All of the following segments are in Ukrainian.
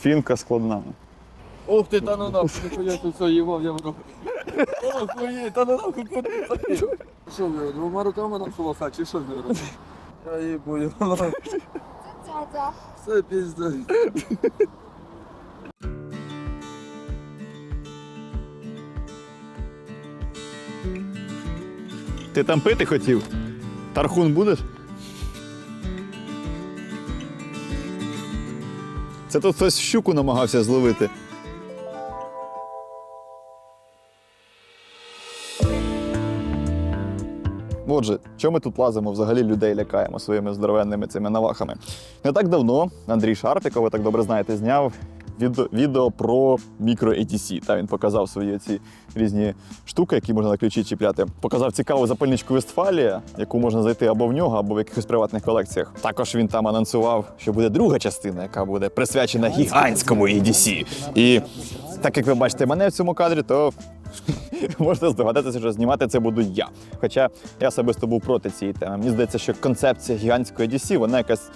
Фінка складна. Ух ти, та ну нахуй, ніхуя тут все ївав, я враг. Охуєть, та ну нахуй, куди ти? Що ви, двома руками нахуй лоха, чи що ви робите? Я їбу, я Дядя. Все пізде. Ти там пити хотів? Тархун будеш? Це тут хтось щуку намагався зловити. Отже, що ми тут лазимо, взагалі людей лякаємо своїми здоровенними цими навахами? Не так давно Андрій Шарпіков, ви так добре знаєте, зняв відео, відео про мікро ATC. Та він показав свої ці різні штуки, які можна на ключі чіпляти. Показав цікаву запальничку Вестфалія, яку можна знайти або в нього, або в якихось приватних колекціях. Також він там анонсував, що буде друга частина, яка буде присвячена гігантському ADC. І так як ви бачите мене в цьому кадрі, то можна здогадатися, що знімати це буду я. Хоча я особисто був проти цієї теми. Мені здається, що концепція гігантської DC, вона якась.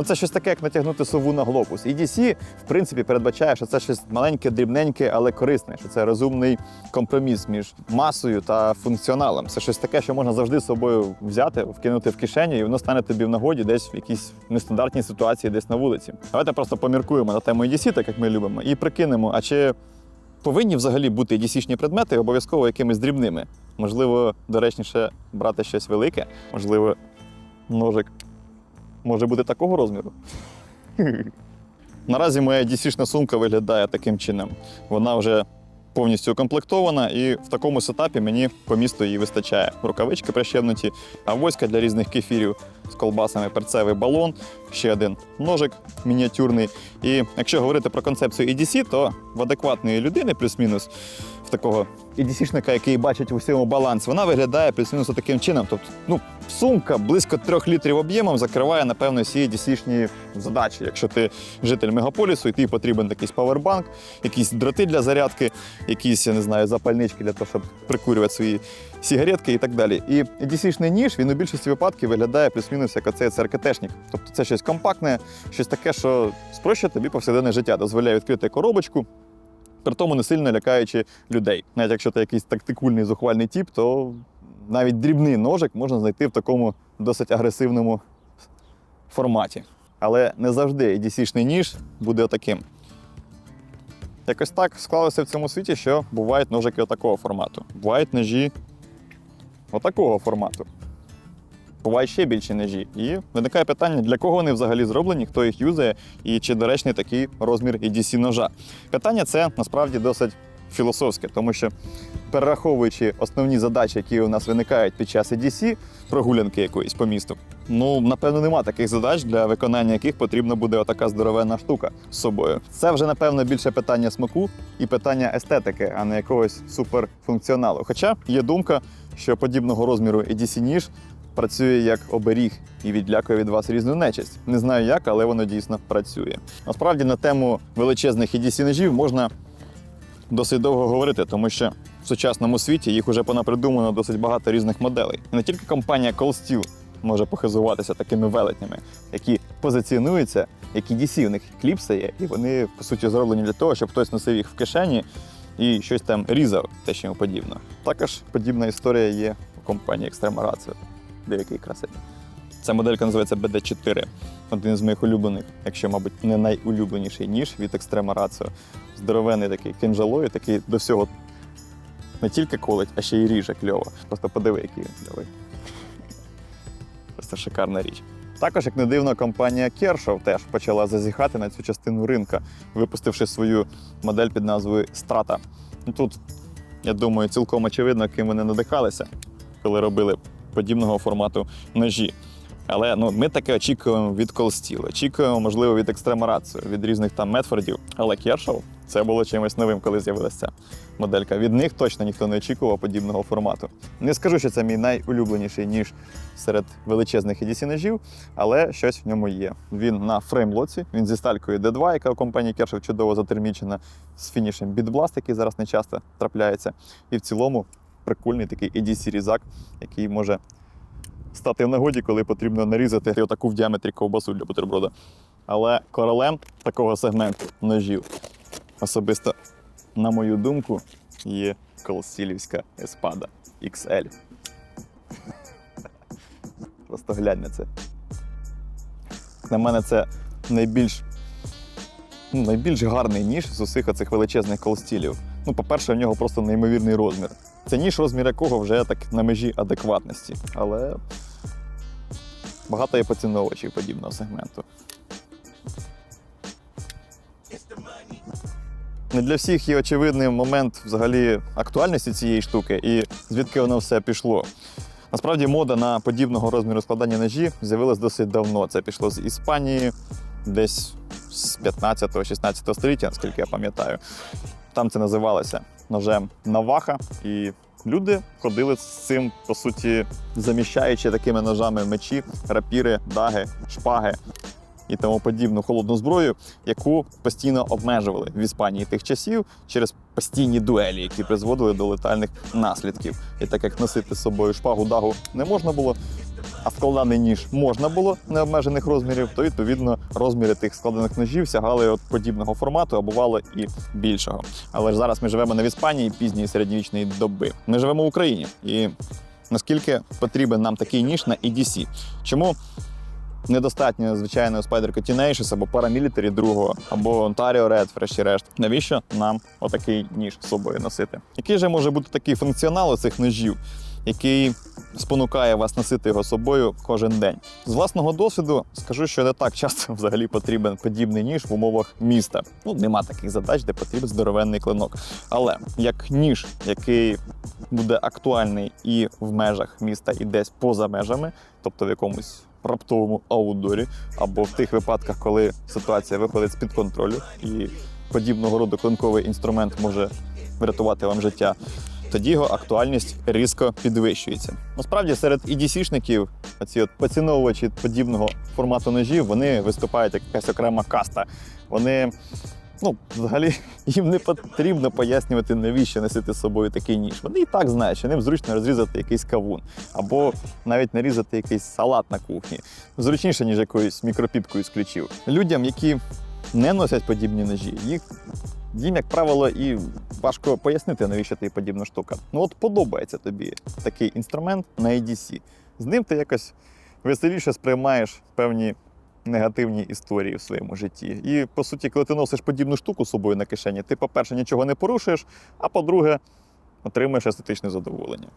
Ну, це щось таке, як натягнути сову на глобус. І DC, в принципі, передбачає, що це щось маленьке, дрібненьке, але корисне, що це розумний компроміс між масою та функціоналом. Це щось таке, що можна завжди з собою взяти, вкинути в кишеню, і воно стане тобі в нагоді десь в якійсь нестандартній ситуації, десь на вулиці. Давайте просто поміркуємо на тему DC, так як ми любимо, і прикинемо, а чи повинні взагалі бути DC-шні предмети обов'язково якимись дрібними. Можливо, доречніше брати щось велике, можливо, ножик може бути такого розміру. Наразі моя DC-шна сумка виглядає таким чином. Вона вже повністю укомплектована, і в такому сетапі мені по місту її вистачає. Рукавички прищемнуті, авоська для різних кефірів з колбасами, перцевий балон, ще один ножик мініатюрний. І якщо говорити про концепцію EDC, то в адекватної людини, плюс-мінус, такого EDC-шника, який бачить в усьому баланс, вона виглядає плюс-мінус таким чином. Тобто, ну, сумка близько трьох літрів об'ємом закриває, напевно, всі EDC-шні задачі. Якщо ти житель мегаполісу, і тобі потрібен якийсь павербанк, якісь дроти для зарядки, якісь, я не знаю, запальнички для того, щоб прикурювати свої сігаретки і так далі. І EDC-шний ніж він у більшості випадків виглядає плюс-мінус як оцей ЦРКТшник. Тобто це щось компактне, щось таке, що спрощує тобі повсякденне життя, дозволяє відкрити коробочку. При тому не сильно лякаючи людей. Навіть якщо ти якийсь тактикульний зухвальний тіп, то навіть дрібний ножик можна знайти в такому досить агресивному форматі. Але не завжди EDC-шний ніж буде отаким. Якось так склалося в цьому світі, що бувають ножики отакого формату. Бувають ножі отакого формату. Бувають ще більші ножі. І виникає питання, для кого вони взагалі зроблені, хто їх юзає і чи доречний такий розмір EDC ножа. Питання це насправді досить філософське, тому що перераховуючи основні задачі, які у нас виникають під час EDC, прогулянки якоїсь по місту, ну напевно нема таких задач, для виконання яких потрібна буде отака здоровенна штука з собою. Це вже напевно більше питання смаку і питання естетики, а не якогось суперфункціоналу. Хоча є думка, що подібного розміру EDC ніж працює як оберіг і відлякує від вас різну нечисть. Не знаю як, але воно дійсно працює. Насправді на тему величезних EDC ножів можна досить довго говорити, тому що в сучасному світі їх уже понапридумано досить багато різних моделей. І не тільки компанія Steel може похизуватися такими велетнями, які позиціонуються, як EDC, у них кліпси є, і вони по суті зроблені для того, щоб хтось носив їх в кишені і щось там різав, те що йому подібне. Також подібна історія є у компанії Extrema Ratio. Деякий красивий. Ця моделька називається BD4. Один з моїх улюблених, якщо, мабуть, не найулюбленіший ніж від Extrema Ratio. Здоровений такий кинжалою, такий до всього не тільки колить, а ще й ріже кльово. Просто подиви, який він кльовий. Просто шикарна річ. Також, як не дивно, компанія Kershaw теж почала зазіхати на цю частину ринка, випустивши свою модель під назвою Strata. Тут, я думаю, цілком очевидно, ким вони надихалися, коли робили подібного формату ножі. Але ну, ми таке очікуємо від Steel, очікуємо, можливо, від Ratio, від різних там Медфордів. Але Kershaw це було чимось новим, коли з'явилася моделька. Від них точно ніхто не очікував подібного формату. Не скажу, що це мій найулюбленіший ніж серед величезних EDC ножів, але щось в ньому є. Він на фреймлоці, він зі сталькою D2, яка у компанії Kershaw чудово затермічена, з фінішем Bitblast, який зараз не часто трапляється. І в цілому прикольний такий EDC різак, який може стати в нагоді, коли потрібно нарізати отаку в діаметрі ковбасу для бутерброда. Але королем такого сегменту ножів особисто, на мою думку, є колстілівська еспада XL. Просто глянь на це. На мене це найбільш, ну, найбільш гарний ніж з усіх оцих величезних колстілів. Ну, по-перше, в нього просто неймовірний розмір. Це ніж, розмір якого вже так на межі адекватності. Але багато є поціновувачів подібного сегменту. Не для всіх є очевидний момент взагалі актуальності цієї штуки і звідки воно все пішло. Насправді мода на подібного розміру складання ножі з'явилась досить давно. Це пішло з Іспанії десь з 15-16 століття, наскільки я пам'ятаю. Там це називалося ножем Наваха, і люди ходили з цим, по суті, заміщаючи такими ножами мечі, рапіри, даги, шпаги і тому подібну холодну зброю, яку постійно обмежували в Іспанії тих часів через постійні дуелі, які призводили до летальних наслідків. І так як носити з собою шпагу дагу не можна було, а складаний ніж можна було необмежених розмірів, то відповідно розміри тих складених ножів сягали от подібного формату, а бувало і більшого. Але ж зараз ми живемо не в Іспанії пізньої середньовічної доби. Ми живемо в Україні. І наскільки потрібен нам такий ніж на EDC? Чому недостатньо звичайного Spyder Tenacious або Paramilitary другого, або Ontario Red, врешті-решт. Навіщо нам отакий ніж з собою носити? Який же може бути такий функціонал у цих ножів, який спонукає вас носити його з собою кожен день? З власного досвіду скажу, що не так часто взагалі потрібен подібний ніж в умовах міста. Ну, нема таких задач, де потрібен здоровенний клинок. Але як ніж, який буде актуальний і в межах міста, і десь поза межами, тобто в якомусь раптовому аутдорі, або в тих випадках, коли ситуація виходить з-під контролю, і подібного роду клинковий інструмент може врятувати вам життя. Тоді його актуальність різко підвищується. Насправді серед EDC-шників, оці от поціновувачі подібного формату ножів, вони виступають як якась окрема каста. Вони ну, взагалі їм не потрібно пояснювати, навіщо носити з собою такий ніж. Вони і так знають, що ним зручно розрізати якийсь кавун, або навіть нарізати якийсь салат на кухні. Зручніше, ніж якоюсь мікропіпкою з ключів. Людям, які не носять подібні ножі, їх їм, як правило, і важко пояснити, навіщо тобі подібна штука. Ну от подобається тобі такий інструмент на EDC. З ним ти якось веселіше сприймаєш певні негативні історії в своєму житті. І по суті, коли ти носиш подібну штуку з собою на кишені, ти, по-перше, нічого не порушуєш, а по-друге, отримуєш естетичне задоволення.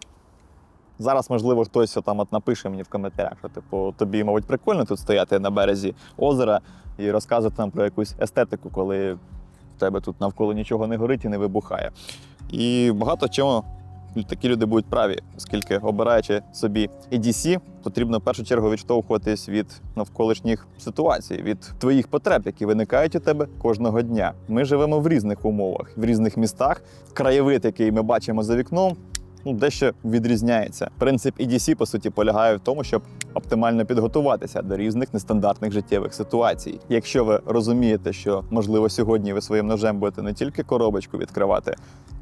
Зараз, можливо, хтось там от напише мені в коментарях, що типу, тобі, мабуть, прикольно тут стояти на березі озера і розказувати нам про якусь естетику, коли в тебе тут навколо нічого не горить і не вибухає. І багато чому такі люди будуть праві, оскільки обираючи собі EDC, потрібно в першу чергу відштовхуватись від навколишніх ситуацій, від твоїх потреб, які виникають у тебе кожного дня. Ми живемо в різних умовах, в різних містах. Краєвид, який ми бачимо за вікном, ну, дещо відрізняється. Принцип EDC, по суті, полягає в тому, щоб оптимально підготуватися до різних нестандартних життєвих ситуацій. Якщо ви розумієте, що можливо сьогодні ви своїм ножем будете не тільки коробочку відкривати,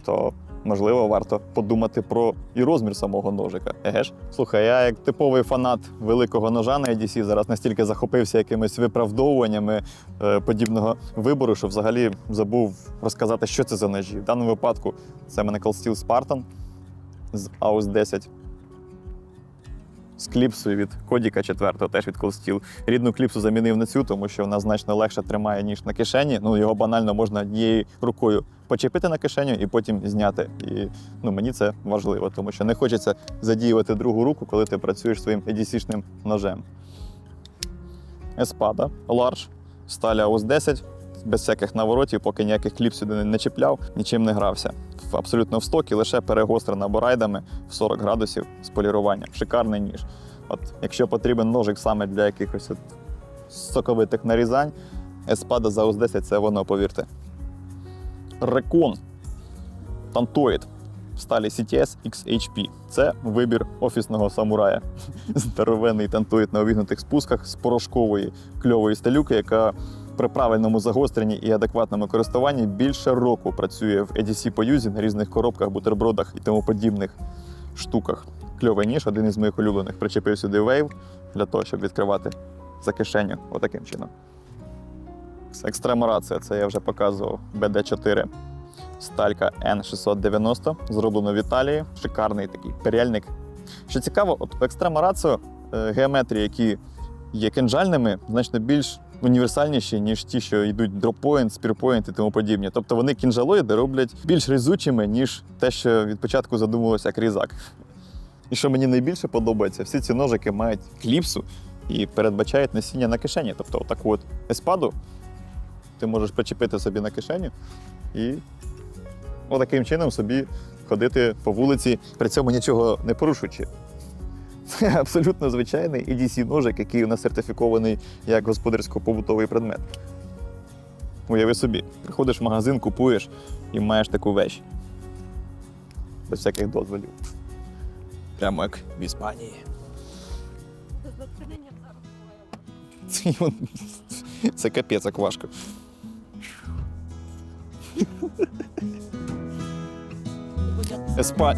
то можливо варто подумати про і розмір самого ножика. Еге ж? Слухай, я як типовий фанат великого ножа на EDC зараз настільки захопився якимись виправдовуваннями е, подібного вибору, що взагалі забув розказати, що це за ножі. В даному випадку це мене Steel Spartan з AUS 10 з кліпсою від Кодіка 4, теж від Steel. Рідну кліпсу замінив на цю, тому що вона значно легше тримає, ніж на кишені. Ну, його банально можна однією рукою почепити на кишеню і потім зняти. І ну, мені це важливо, тому що не хочеться задіювати другу руку, коли ти працюєш своїм EDC-шним ножем. Еспада Large, сталь AUS 10, без всяких наворотів, поки ніяких кліп сюди не- не чіпляв, нічим не грався. Абсолютно в стокі, лише перегострена борайдами в 40 градусів з поліруванням. Шикарний ніж. От, якщо потрібен ножик саме для якихось от соковитих нарізань, Еспада за AUS 10 це воно, повірте. Рекон Тантоїд сталі CTS XHP. Це вибір офісного самурая. Здоровенний тантоїд на увігнутих спусках з порошкової кльової сталюки, яка при правильному загостренні і адекватному користуванні більше року працює в EDC по юзі на різних коробках, бутербродах і тому подібних штуках. Кльовий ніж, один із моїх улюблених. Причепив сюди вейв для того, щоб відкривати за кишеню. Отаким чином. Екстрема рація, це я вже показував BD4. Сталька N690, зроблено в Італії. Шикарний такий перельник. Що цікаво, от екстрема рацію е, геометрії, які є кинжальними, значно більш універсальніші, ніж ті, що йдуть дроппоінт, спірпоінт і тому подібні. Тобто вони кінжалоїди роблять більш різучими, ніж те, що від початку задумувалося як різак. І що мені найбільше подобається, всі ці ножики мають кліпсу і передбачають носіння на кишені. Тобто, отаку от еспаду ти можеш причепити собі на кишеню і отаким чином собі ходити по вулиці, при цьому нічого не порушуючи. Це абсолютно звичайний EDC ножик, який у нас сертифікований як господарсько-побутовий предмет. Уяви собі, приходиш в магазин, купуєш і маєш таку вещь. Без всяких дозволів. Прямо як в Іспанії. Це, це капець, як важко.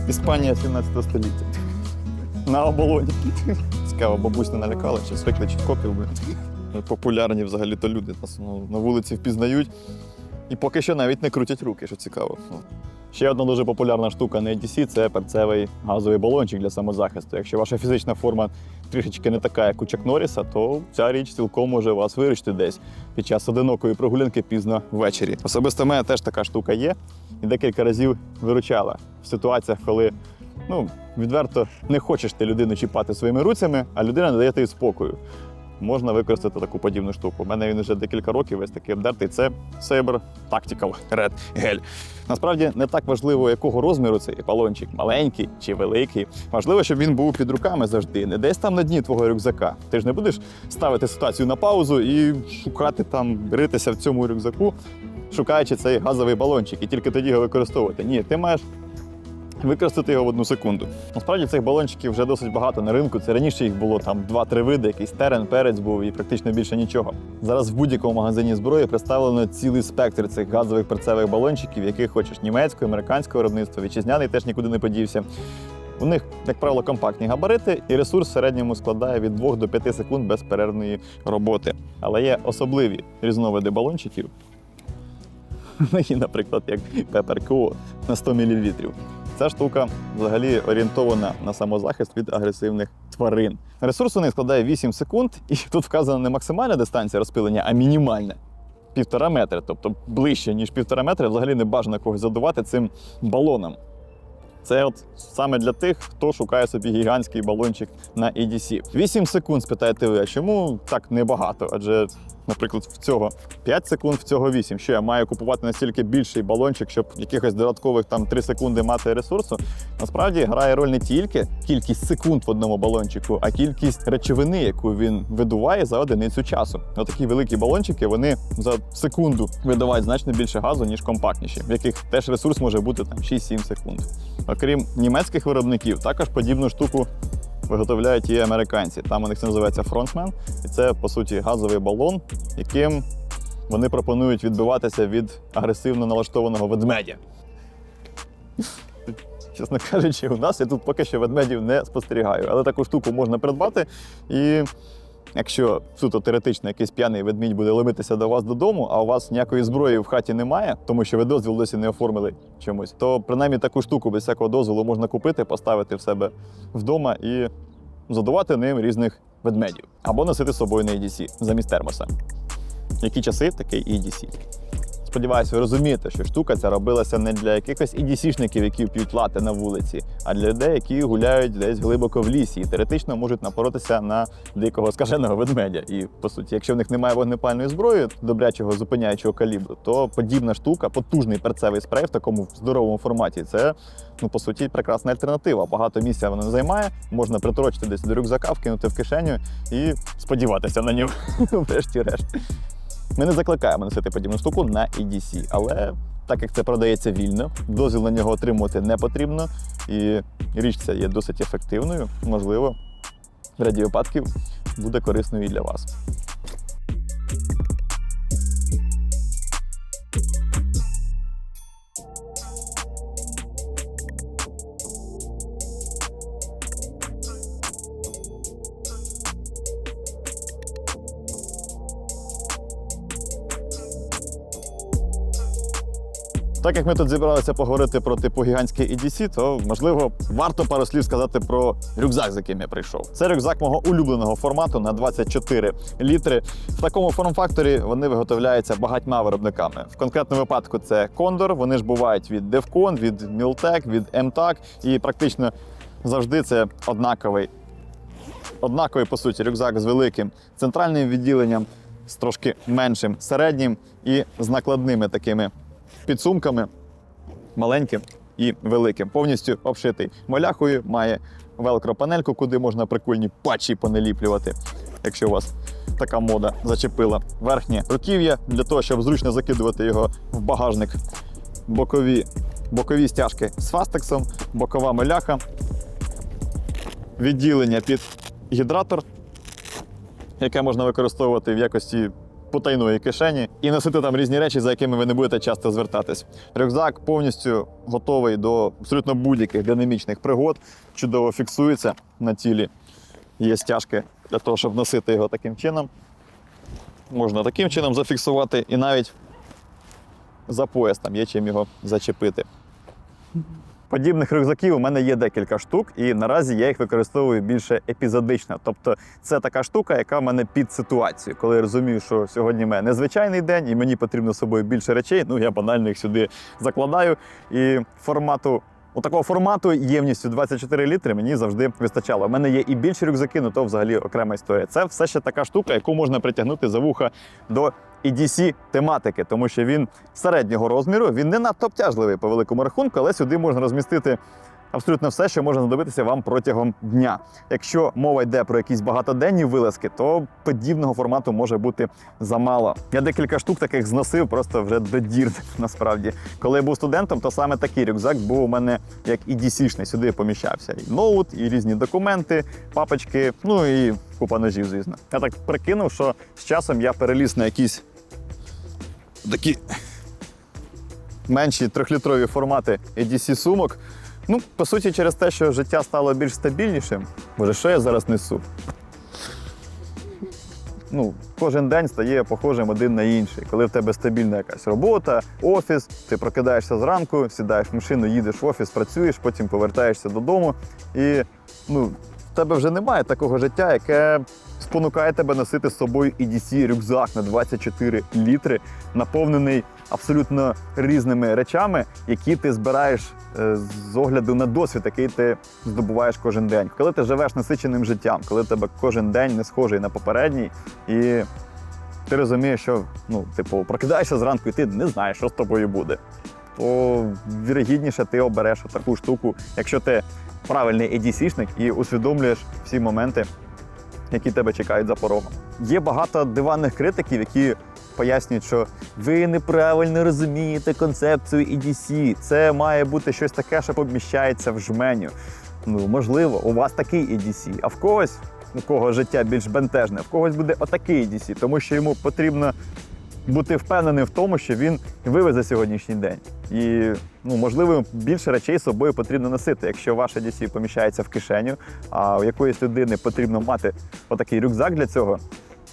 Іспанія 17 століття. На оболоні. Цікаво, бабусь не налякала, чи звикли, копів, блин. Популярні взагалі-то люди нас ну, на вулиці впізнають. І поки що навіть не крутять руки, що цікаво. Ще одна дуже популярна штука на EDC – це перцевий газовий балончик для самозахисту. Якщо ваша фізична форма трішечки не така, як у Чак Норріса, то ця річ цілком може вас виручити десь під час одинокої прогулянки пізно ввечері. Особисто в мене теж така штука є, і декілька разів виручала в ситуаціях, коли ну, відверто не хочеш ти людину чіпати своїми руцями, а людина не дає тобі спокою. Можна використати таку подібну штуку. У мене він вже декілька років весь такий обдертий. Це Saber Tactical Red Gel. Насправді не так важливо, якого розміру цей балончик, маленький чи великий. Важливо, щоб він був під руками завжди, не десь там на дні твого рюкзака. Ти ж не будеш ставити ситуацію на паузу і шукати там, ритися в цьому рюкзаку, шукаючи цей газовий балончик, і тільки тоді його використовувати. Ні, ти маєш використати його в одну секунду. Насправді цих балончиків вже досить багато на ринку. Це раніше їх було там 2-3 види, якийсь терен, перець був і практично більше нічого. Зараз в будь-якому магазині зброї представлено цілий спектр цих газових перцевих балончиків, яких хочеш німецького, американського виробництва, вітчизняний теж нікуди не подівся. У них, як правило, компактні габарити, і ресурс в середньому складає від 2 до 5 секунд безперервної роботи. Але є особливі різновиди балончиків, такі, наприклад, як Co на 100 мл. Ця штука взагалі орієнтована на самозахист від агресивних тварин. Ресурс у них складає 8 секунд, і тут вказана не максимальна дистанція розпилення, а мінімальна. Півтора метри, тобто ближче, ніж півтора метра, взагалі не бажано когось задувати цим балоном. Це от саме для тих, хто шукає собі гігантський балончик на EDC. 8 секунд, спитаєте ви, а чому так небагато? Адже, наприклад, в цього 5 секунд, в цього 8. Що я маю купувати настільки більший балончик, щоб якихось додаткових там 3 секунди мати ресурсу? Насправді грає роль не тільки кількість секунд в одному балончику, а кількість речовини, яку він видуває за одиницю часу. Отакі великі балончики вони за секунду видувають значно більше газу, ніж компактніші, в яких теж ресурс може бути там 6-7 секунд. Окрім німецьких виробників, також подібну штуку виготовляють її американці. Там у них це називається фронтмен, і це по суті газовий балон, яким вони пропонують відбиватися від агресивно налаштованого ведмедя. Чесно кажучи, у нас я тут поки що ведмедів не спостерігаю, але таку штуку можна придбати. І якщо суто теоретично якийсь п'яний ведмідь буде ломитися до вас додому, а у вас ніякої зброї в хаті немає, тому що ви дозвіл досі не оформили чомусь, то принаймні таку штуку без всякого дозволу можна купити, поставити в себе вдома і задувати ним різних ведмедів. Або носити з собою на EDC замість термоса. Які часи, такий EDC. Сподіваюся, ви розумієте, що штука ця робилася не для якихось ідісішників, які п'ють лати на вулиці, а для людей, які гуляють десь глибоко в лісі і теоретично можуть напоротися на дикого скаженого ведмедя. І по суті, якщо в них немає вогнепальної зброї, добрячого зупиняючого калібру, то подібна штука, потужний перцевий спрей в такому здоровому форматі, це ну по суті прекрасна альтернатива. Багато місця вона не займає, можна приторочити десь до рюкзака, вкинути в кишеню і сподіватися на нього. Врешті-решт. Ми не закликаємо носити подібну штуку на EDC, але так як це продається вільно, дозвіл на нього отримувати не потрібно, і річ ця є досить ефективною, можливо, в ряді випадків буде корисною і для вас. Так як ми тут зібралися поговорити про типу гігантський EDC, то можливо варто пару слів сказати про рюкзак, з яким я прийшов. Це рюкзак мого улюбленого формату на 24 літри. В такому форм-факторі вони виготовляються багатьма виробниками. В конкретному випадку це Condor, Вони ж бувають від Devcon, від Miltec, від MTAC, і практично завжди це однаковий однаковий, по суті, рюкзак з великим центральним відділенням, з трошки меншим середнім і з накладними такими підсумками, маленьким і великим. Повністю обшитий моляхою, має велкро-панельку, куди можна прикольні патчі понеліплювати, якщо у вас така мода зачепила. Верхнє руків'я для того, щоб зручно закидувати його в багажник. Бокові, бокові стяжки з фастексом, бокова моляха, відділення під гідратор, яке можна використовувати в якості потайної кишені і носити там різні речі, за якими ви не будете часто звертатись. Рюкзак повністю готовий до абсолютно будь-яких динамічних пригод, чудово фіксується на тілі. Є стяжки для того, щоб носити його таким чином. Можна таким чином зафіксувати і навіть за пояс там є чим його зачепити. Подібних рюкзаків у мене є декілька штук, і наразі я їх використовую більше епізодично. Тобто це така штука, яка в мене під ситуацію. Коли я розумію, що сьогодні в мене незвичайний день і мені потрібно з собою більше речей, ну я банально їх сюди закладаю. І формату. У такого формату ємністю 24 літри мені завжди вистачало. У мене є і більші рюкзаки, ну то взагалі окрема історія. Це все ще така штука, яку можна притягнути за вуха до EDC тематики, тому що він середнього розміру, він не надто обтяжливий по великому рахунку, але сюди можна розмістити абсолютно все, що може знадобитися вам протягом дня. Якщо мова йде про якісь багатоденні вилазки, то подібного формату може бути замало. Я декілька штук таких зносив просто вже до дір. Насправді, коли я був студентом, то саме такий рюкзак був у мене як і DC-шний. Сюди поміщався і ноут, і різні документи, папочки, ну і купа ножів, звісно. Я так прикинув, що з часом я переліз на якісь такі менші трьохлітрові формати EDC сумок. Ну, по суті, через те, що життя стало більш стабільнішим. Боже, що я зараз несу? Ну, кожен день стає похожим один на інший. Коли в тебе стабільна якась робота, офіс, ти прокидаєшся зранку, сідаєш в машину, їдеш в офіс, працюєш, потім повертаєшся додому. І ну, в тебе вже немає такого життя, яке спонукає тебе носити з собою EDC рюкзак на 24 літри, наповнений абсолютно різними речами, які ти збираєш е, з огляду на досвід, який ти здобуваєш кожен день. Коли ти живеш насиченим життям, коли тебе кожен день не схожий на попередній, і ти розумієш, що ну, типу, прокидаєшся зранку, і ти не знаєш, що з тобою буде. То вірогідніше ти обереш таку штуку, якщо ти правильний EDC-шник і усвідомлюєш всі моменти, які тебе чекають за порогом. Є багато диванних критиків, які пояснюють, що ви неправильно розумієте концепцію EDC. Це має бути щось таке, що поміщається в жменю. Ну, можливо, у вас такий EDC, а в когось, у кого життя більш бентежне, в когось буде отакий EDC, тому що йому потрібно бути впевненим в тому, що він вивезе сьогоднішній день. І ну, можливо, більше речей з собою потрібно носити. Якщо ваша DC поміщається в кишеню, а у якоїсь людини потрібно мати отакий рюкзак для цього.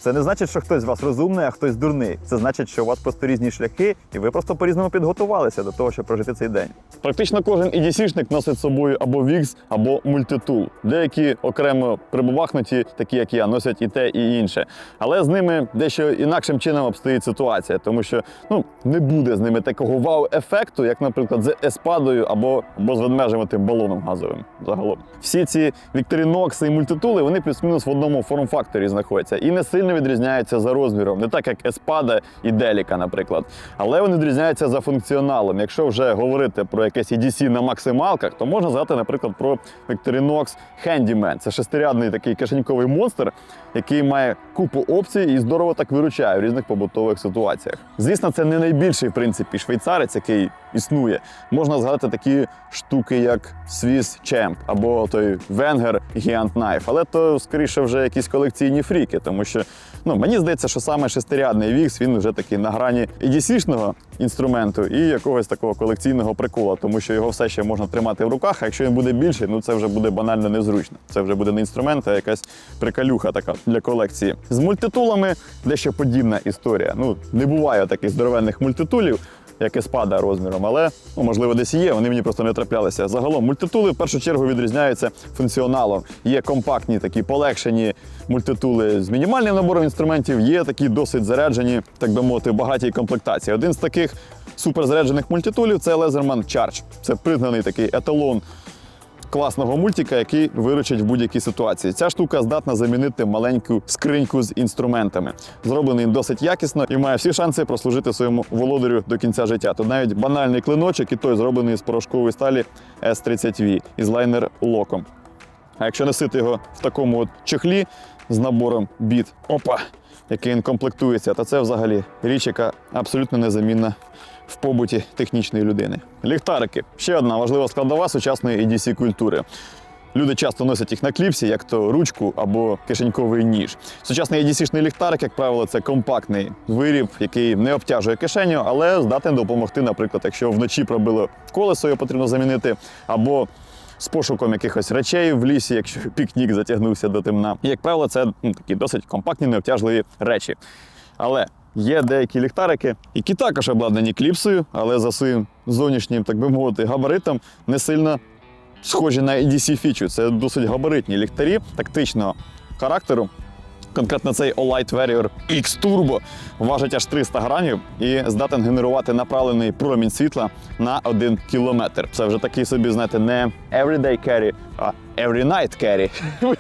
Це не значить, що хтось з вас розумний, а хтось дурний. Це значить, що у вас просто різні шляхи, і ви просто по-різному підготувалися до того, щоб прожити цей день. Практично кожен EDC-шник носить з собою або VIX, або мультитул. Деякі окремо прибувахнуті, такі як я, носять і те, і інше. Але з ними дещо інакшим чином обстоїть ситуація, тому що ну не буде з ними такого вау-ефекту, як, наприклад, з еспадою або, або з ведмежим балоном газовим. Загалом всі ці Victorinox і мультитули вони плюс-мінус в одному форм-факторі знаходяться і не сильно відрізняються за розміром, не так як еспада і Деліка, наприклад. Але вони відрізняються за функціоналом. Якщо вже говорити про якесь EDC на максималках, то можна згадати, наприклад, про Victorinox Handyman. Це шестирядний такий кишеньковий монстр, який має купу опцій і здорово так виручає в різних побутових ситуаціях. Звісно, це не найбільший в принципі швейцарець, який існує. Можна згадати такі штуки, як Swiss Champ або той Wenger Giant Knife. Але то скоріше вже якісь колекційні фріки, тому що ну мені здається, що саме шестирядний вікс він вже такий на грані EDC-шного інструменту і якогось такого колекційного прикола, тому що його все ще можна тримати в руках. А якщо він буде більший, ну це вже буде банально незручно. Це вже буде не інструмент, а якась прикалюха така для колекції. З мультитулами дещо подібна історія. Ну не буває таких здоровенних мультитулів. Як спадає розміром, але ну, можливо десь є, вони мені просто не траплялися. Загалом мультитули в першу чергу відрізняються функціоналом. Є компактні такі полегшені мультитули з мінімальним набором інструментів, є такі досить заряджені, так би мовити, багатій комплектації. Один з таких суперзаряджених мультитулів це Leatherman Charge. Це признаний такий еталон класного мультика, який виручить в будь-якій ситуації. Ця штука здатна замінити маленьку скриньку з інструментами. Зроблений досить якісно і має всі шанси прослужити своєму володарю до кінця життя. Тут навіть банальний клиночок, і той зроблений з порошкової сталі S30V із лайнер-локом. А якщо носити його в такому от чехлі з набором біт, опа, який він комплектується, то це взагалі річ, яка абсолютно незамінна в побуті технічної людини. Ліхтарики ще одна важлива складова сучасної EDC культури. Люди часто носять їх на кліпсі, як то ручку або кишеньковий ніж. Сучасний EDC-шний ліхтарик, як правило, це компактний виріб, який не обтяжує кишеню, але здатен допомогти, наприклад, якщо вночі пробило колесо, його потрібно замінити, або з пошуком якихось речей в лісі, якщо пікнік затягнувся до темна. І, як правило, це ну, такі досить компактні, необтяжливі речі. Але є деякі ліхтарики, які також обладнані кліпсою, але за своїм зовнішнім, так би мовити, габаритом не сильно схожі на EDC фічу. Це досить габаритні ліхтарі тактичного характеру. Конкретно цей Olight Warrior X Turbo важить аж 300 грамів і здатен генерувати направлений промінь світла на 1 кілометр. Це вже такий собі, знаєте, не everyday carry, а every night carry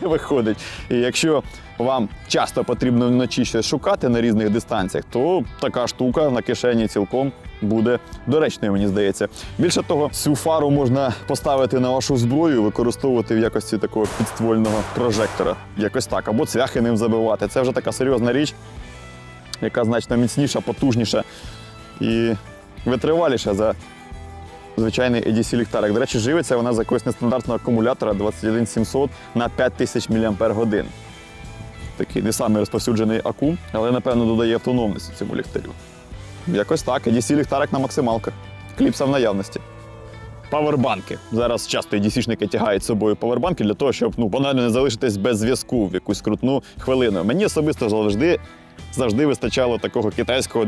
виходить. І якщо вам часто потрібно вночі щось шукати на різних дистанціях, то така штука на кишені цілком буде доречною, мені здається. Більше того, цю фару можна поставити на вашу зброю, використовувати в якості такого підствольного прожектора. Якось так, або цвяхи ним забивати. Це вже така серйозна річ, яка значно міцніша, потужніша і витриваліша за звичайний EDC ліхтарик. До речі, живиться вона з якогось нестандартного акумулятора 21700 на 5000 мАч. Такий не самий розповсюджений акум, але напевно додає автономності цьому ліхтарю. Якось так. EDC ліхтарик на максималках. Кліпса в наявності. Павербанки. Зараз часто EDC-шники тягають з собою павербанки для того, щоб ну, банально не залишитись без зв'язку в якусь крутну хвилину. Мені особисто завжди. Завжди вистачало такого китайського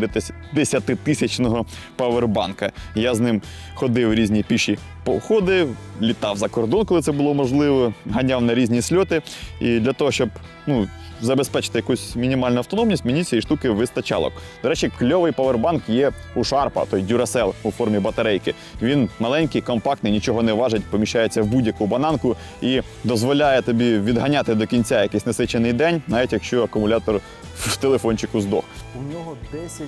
10-тисячного павербанка. Я з ним ходив різні піші походи, літав за кордон, коли це було можливо, ганяв на різні сльоти. І для того, щоб ну, забезпечити якусь мінімальну автономність, мені цієї штуки вистачало. До речі, кльовий павербанк є у Sharp, той Duracell у формі батарейки. Він маленький, компактний, нічого не важить, поміщається в будь-яку бананку і дозволяє тобі відганяти до кінця якийсь насичений день, навіть якщо акумулятор в телефончику здох. У нього 10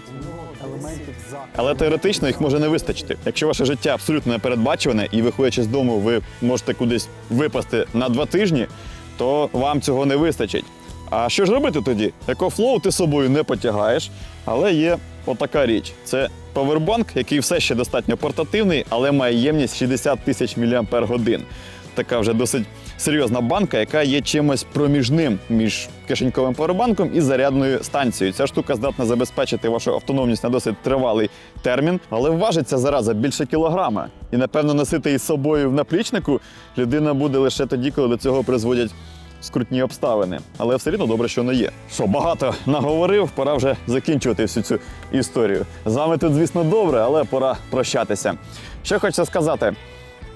елементів за. Але теоретично їх може не вистачити. Якщо ваше життя абсолютно непередбачуване і виходячи з дому, ви можете кудись випасти на два тижні, то вам цього не вистачить. А що ж робити тоді? Екофлоу ти собою не потягаєш, але є отака річ: це павербанк, який все ще достатньо портативний, але має ємність 60 тисяч мАч. Така вже досить серйозна банка, яка є чимось проміжним між кишеньковим павербанком і зарядною станцією. Ця штука здатна забезпечити вашу автономність на досить тривалий термін, але важиться зараза більше кілограма. І напевно носити із собою в наплічнику людина буде лише тоді, коли до цього призводять скрутні обставини. Але все рівно добре, що не є. Що багато наговорив, пора вже закінчувати всю цю історію. З вами тут, звісно, добре, але пора прощатися. Що хочеться сказати.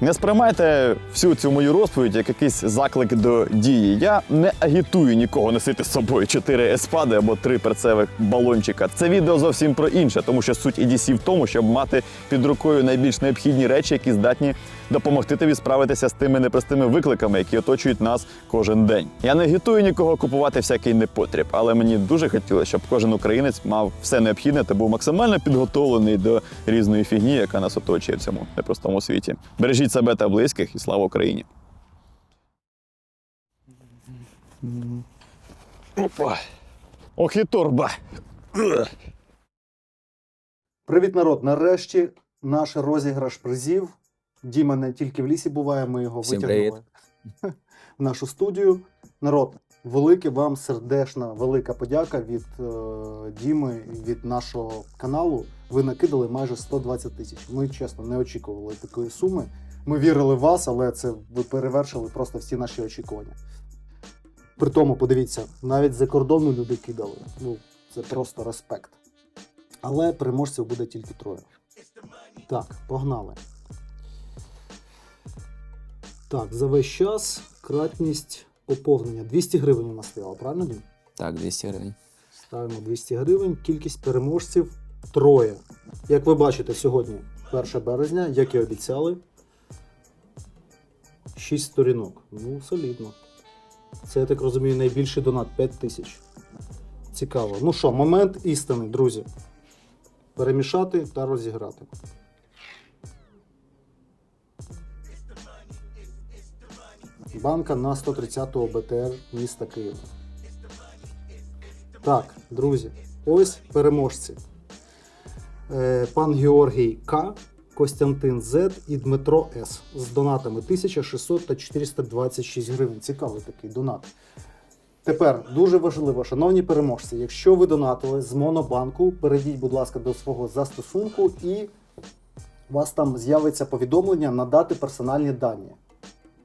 Не сприймайте всю цю мою розповідь як якийсь заклик до дії. Я не агітую нікого носити з собою чотири еспади або три перцевих балончика. Це відео зовсім про інше, тому що суть EDC в тому, щоб мати під рукою найбільш необхідні речі, які здатні допомогти тобі справитися з тими непростими викликами, які оточують нас кожен день. Я не агітую нікого купувати всякий непотріб, але мені дуже хотілося, щоб кожен українець мав все необхідне та був максимально підготовлений до різної фігні, яка нас оточує в цьому непростому світі. Бережіть себе та близьких і слава Україні! Опа! Ох і торба! Привіт, народ! Нарешті наш розіграш призів. Діма не тільки в лісі буває, ми його Всім витягнули в нашу студію. Народ, велике вам сердешна, велика подяка від е, Діми і від нашого каналу. Ви накидали майже 120 тисяч. Ми чесно не очікували такої суми. Ми вірили в вас, але це ви перевершили просто всі наші очікування. При тому, подивіться, навіть за кордону люди кидали. Ну, це просто респект. Але переможців буде тільки троє. Так, погнали. Так, за весь час кратність поповнення. 200 гривень у нас стояло, правильно, Дім? Так, 200 гривень. Ставимо 200 гривень. Кількість переможців троє. Як ви бачите, сьогодні 1 березня, як і обіцяли. 6 сторінок. Ну, солідно. Це, я так розумію, найбільший донат 5 тисяч. Цікаво. Ну що, момент істини, друзі. Перемішати та розіграти. Банка на 130-го БТР міста Києва. Так, друзі, ось переможці. Е, Пан Георгій К, Костянтин З і Дмитро С. З донатами 1600 та 426 гривень. Цікавий такий донат. Тепер дуже важливо, шановні переможці, якщо ви донатили з Монобанку, перейдіть, будь ласка, до свого застосунку і у вас там з'явиться повідомлення надати персональні дані.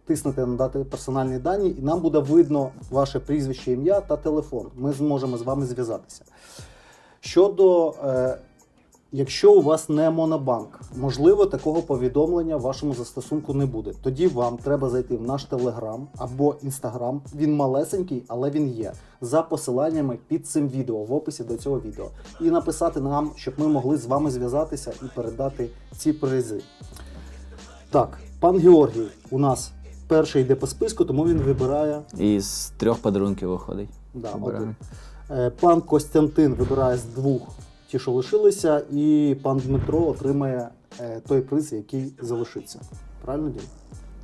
Тиснете надати персональні дані, і нам буде видно ваше прізвище, ім'я та телефон. Ми зможемо з вами зв'язатися. Щодо, е, якщо у вас не монобанк, можливо, такого повідомлення в вашому застосунку не буде. Тоді вам треба зайти в наш телеграм або інстаграм. Він малесенький, але він є. За посиланнями під цим відео, в описі до цього відео. І написати нам, щоб ми могли з вами зв'язатися і передати ці призи. Так, пан Георгій у нас перший йде по списку, тому він вибирає І з трьох подарунків виходить. да, один. Е, Пан Костянтин вибирає з двох ті, що лишилися, і пан Дмитро отримає е, той приз, який залишиться. Правильно Дім?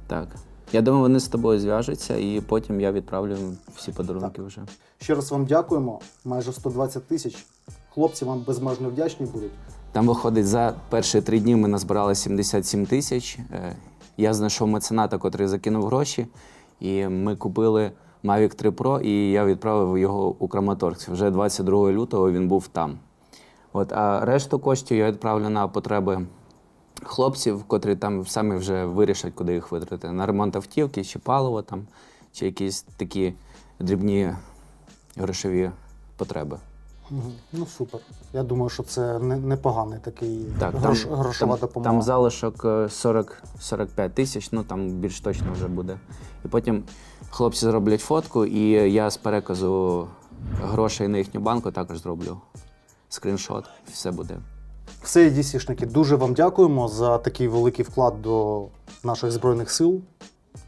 Так. Я думаю, вони з тобою зв'яжуться, і потім я відправлю їм всі подарунки вже. Ще раз вам дякуємо. Майже 120 тисяч. Хлопці вам безмежно вдячні будуть. Там виходить за перші три дні ми назбирали 77 тисяч. Е, Я знайшов мецената, котрий закинув гроші, і ми купили Mavic 3 Pro, і я відправив його у Краматорськ. Вже 22 лютого він був там. От, а решту коштів я відправлю на потреби хлопців, котрі там самі вже вирішать, куди їх витратити. На ремонт автівки, чи паливо там, чи якісь такі дрібні грошові потреби. Ну супер. Я думаю, що це непоганий такий Так, грош, там, грошова там, допомога. Там залишок е, 40, 45 тисяч, ну там більш точно вже буде. І потім хлопці зроблять фотку, і я з переказу грошей на їхню банку також зроблю скріншот. Все буде. Все, дійсішники, дуже вам дякуємо за такий великий вклад до наших збройних сил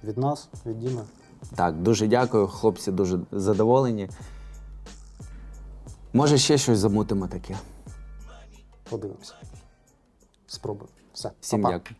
від нас, від Діми. Так, дуже дякую. Хлопці дуже задоволені. Може, ще щось замутимо таке. Подивимося. Спробуємо. Все. Всім Па-па. дякую.